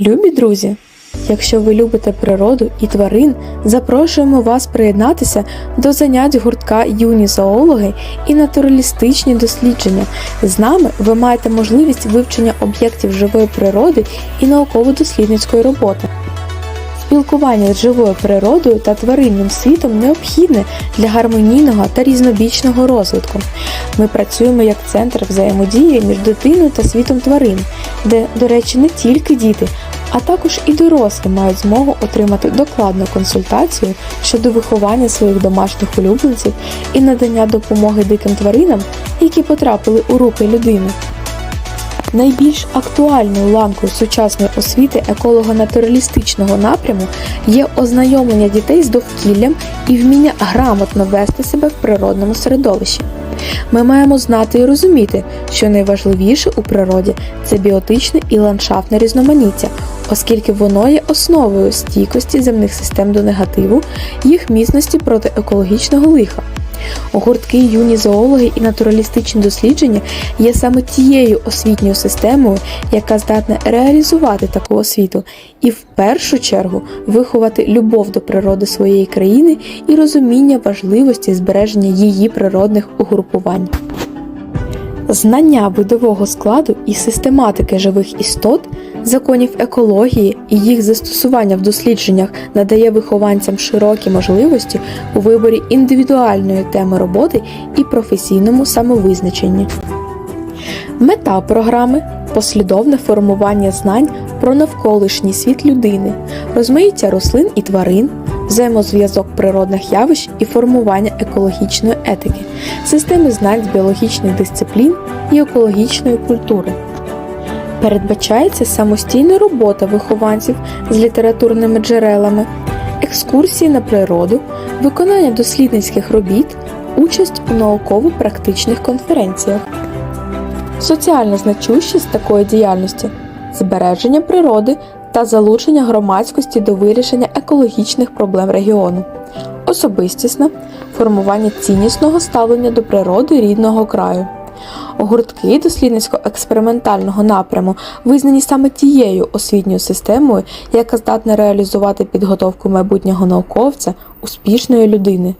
Любі друзі! Якщо ви любите природу і тварин, запрошуємо вас приєднатися до занять гуртка юні зоологи і натуралістичні дослідження. З нами ви маєте можливість вивчення об'єктів живої природи і науково-дослідницької роботи. Спілкування з живою природою та тваринним світом необхідне для гармонійного та різнобічного розвитку. Ми працюємо як центр взаємодії між дитиною та світом тварин, де, до речі, не тільки діти, а також і дорослі мають змогу отримати докладну консультацію щодо виховання своїх домашніх улюбленців і надання допомоги диким тваринам, які потрапили у руки людини. Найбільш актуальною ланкою сучасної освіти еколого-натуралістичного напряму є ознайомлення дітей з довкіллям і вміння грамотно вести себе в природному середовищі. Ми маємо знати і розуміти, що найважливіше у природі це біотичне і ландшафтне різноманіття, оскільки воно є основою стійкості земних систем до негативу, їх міцності проти екологічного лиха. Гуртки юні зоологи і натуралістичні дослідження є саме тією освітньою системою, яка здатна реалізувати таку освіту і в першу чергу виховати любов до природи своєї країни і розуміння важливості збереження її природних угрупувань. Знання видового складу і систематики живих істот, законів екології і їх застосування в дослідженнях надає вихованцям широкі можливості у виборі індивідуальної теми роботи і професійному самовизначенні. Мета програми послідовне формування знань про навколишній світ людини, розмаїття рослин і тварин, взаємозв'язок природних явищ і формування екологічної етики, системи знань з біологічних дисциплін і екологічної культури. Передбачається самостійна робота вихованців з літературними джерелами, екскурсії на природу, виконання дослідницьких робіт, участь у науково-практичних конференціях. Соціальна значущість такої діяльності збереження природи та залучення громадськості до вирішення екологічних проблем регіону, особистісна формування ціннісного ставлення до природи рідного краю. Гуртки дослідницько-експериментального напряму визнані саме тією освітньою системою, яка здатна реалізувати підготовку майбутнього науковця, успішної людини.